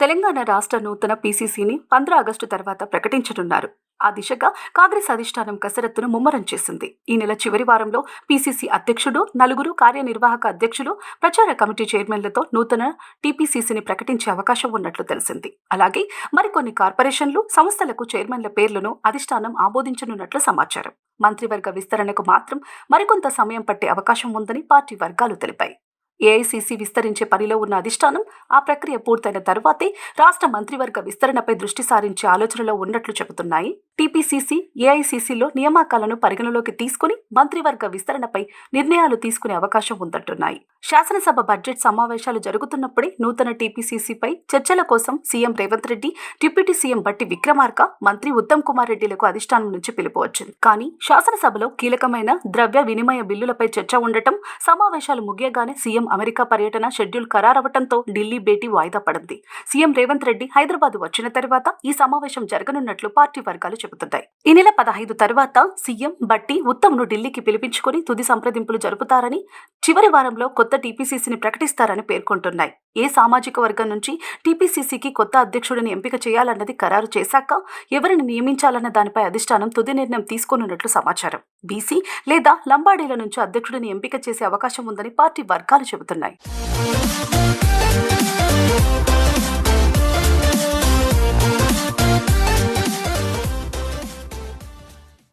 తెలంగాణ రాష్ట్ర నూతన పీసీసీని పంద్ర ఆగస్టు తర్వాత ప్రకటించనున్నారు. ఆ దిశగా కాంగ్రెస్ అధిష్టానం కసరత్తును ముమ్మరం చేసింది. ఈ నెల చివరి వారంలో పీసీసీ అధ్యక్షుడు నలుగురు కార్యనిర్వాహక అధ్యక్షులు ప్రచార కమిటీ చైర్మన్లతో నూతన టీపీసీసీని ప్రకటించే అవకాశం ఉన్నట్లు తెలిసింది. అలాగే మరికొన్ని కార్పొరేషన్లు సంస్థలకు చైర్మన్ల పేర్లను అధిష్టానం ఆమోదించనున్నట్లు సమాచారం. మంత్రివర్గ విస్తరణకు మాత్రం మరికొంత సమయం పట్టే అవకాశం ఉందని పార్టీ వర్గాలు తెలిపాయి. ఏఐసీసీ విస్తరించే పనిలో ఉన్న అధిష్టానం ఆ ప్రక్రియ పూర్తయిన తరువాతే రాష్ట్ర మంత్రివర్గ విస్తరణపై దృష్టి సారించే ఆలోచనలో ఉన్నట్లు చెబుతున్నాయి. టీపీసీసీ ఏఐసీసీలో నియామకాలను పరిగణలోకి తీసుకుని మంత్రివర్గ విస్తరణపై నిర్ణయాలు తీసుకునే అవకాశం ఉందంటున్నాయి. శాసనసభ బడ్జెట్ సమావేశాలు జరుగుతున్నప్పుడే నూతన టీపీసీసీపై చర్చల కోసం CM Revanth Reddy deputy CM Bhatti Vikramarka మంత్రి ఉత్తమ్ కుమార్ రెడ్డిలకు అధిష్టానం నుంచి పిలుపు వచ్చింది కానీ శాసనసభలో కీలకమైన ద్రవ్య వినిమయ బిల్లులపై చర్చ ఉండటం సమావేశాలు ముగియగానే సీఎం అమెరికా పర్యటన షెడ్యూల్ ఖరారవటంతో ఢిల్లీ భేటీ వాయిదా పడింది. సీఎం రేవంత్ రెడ్డి హైదరాబాద్ వచ్చిన తర్వాత ఈ సమావేశం జరగనున్నట్లు పార్టీ వర్గాలు చెబుతున్నాయి ఈ నెల పదహైదు తర్వాత సీఎం బట్టి ఉత్తమ్ను ఢిల్లీకి పిలిపించుకొని తుది సంప్రదింపులు జరుపుతారని చివరి వారంలో కొత్త టీపీసీసీని ప్రకటిస్తారని పేర్కొంటున్నాయి. ఏ సామాజిక వర్గం నుంచి టీపీసీసీకి కొత్త అధ్యక్షుడిని ఎంపిక చేయాలన్నది ఖరారు చేశాక ఎవరిని నియమించాలన్న దానిపై అధిష్టానం తుది నిర్ణయం తీసుకోనున్నట్లు సమాచారం. బీసీ లేదా లంబాడీల నుంచి అధ్యక్షుడిని ఎంపిక చేసే అవకాశం ఉందని పార్టీ వర్గాలు చెబుతున్నాయి.